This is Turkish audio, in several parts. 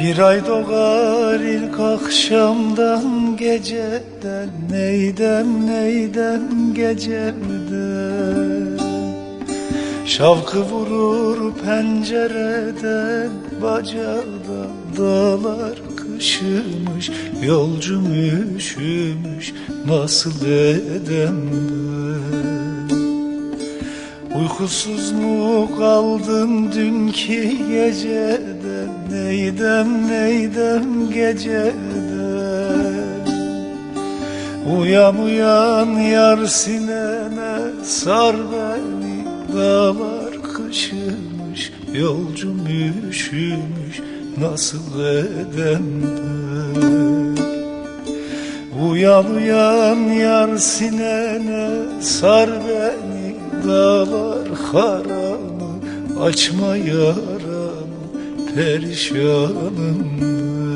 ay doğar ilk akşamdan geceden Neydem neydem geceden Şavkı vurur pencereden Bacada dağlar kışımış Yolcum üşümüş nasıl edem Uykusuz mu kaldın dünkü geceden Neydem neydem geceden? Uyan uyan yar sinene sar beni Dağlar kışımış yolcum üşümüş Nasıl edem ben? Uyan uyan yar sinene sar beni Dağlar haramı açma yaramı Perişanım. ben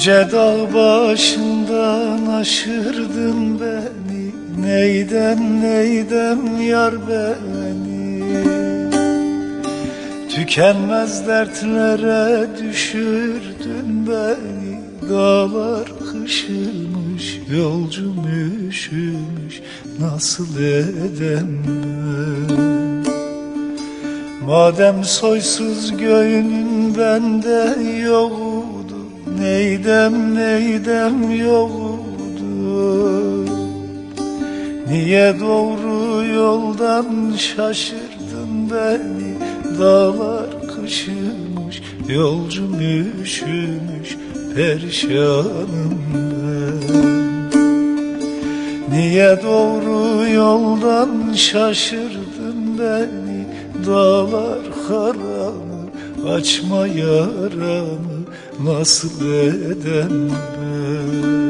Yüce dağ başından aşırdın beni. Neydem neydem yar beni? Tükenmez dertlere düşürdün beni. Dağlar kışılmış yolcum üşümüş. Nasıl edem ben? Madem soysuz göğünün bende yoktu Neydem neydem yoktu Niye doğru yoldan şaşırdın beni? Dağlar kışımış yolcum üşümüş Perişanım ben. Niye doğru yoldan şaşırdın beni? Dağlar haramı açma yaramı Nasıl edem ben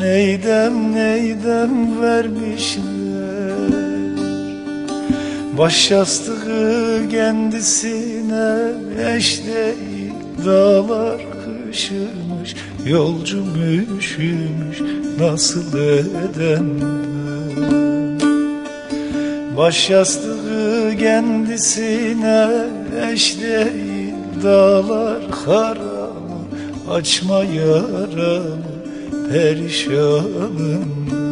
Neydem neydem vermişler? Baş yastığı kendisine eş değil Dağlar kışımış yolcum üşümüş Nasıl edem ben Baş yastığı kendisine eş değil Dağlar haramı açma yaramı Perişanım